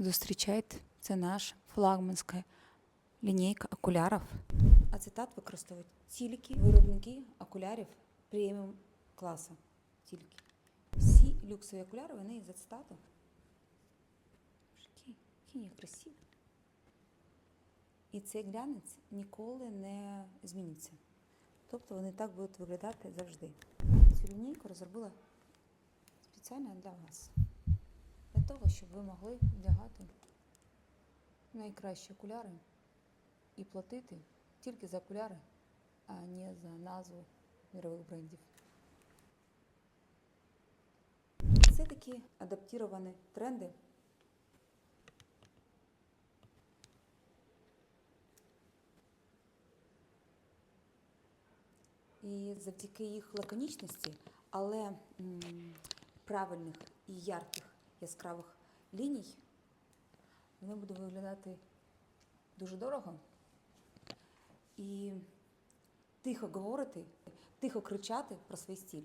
Зустрічайте, це наша флагманська лінійка окулярів. Ацетат використовують тільки виробники окулярів преміум класу. Тільки. Всі люксові окуляри, вони з ацетату. Які красиві. І цей глянець ніколи не зміниться. Тобто вони так будуть виглядати завжди. Цю лінійку розробила спеціально для вас. Того, щоб ви могли вдягати найкращі окуляри і платити тільки за окуляри, а не за назву мірових брендів. Це такі адаптовані тренди. І завдяки їх лаконічності, але м, правильних і ярких яскравих ліній, вони будуть виглядати дуже дорого. І тихо говорити, тихо кричати про свій стиль.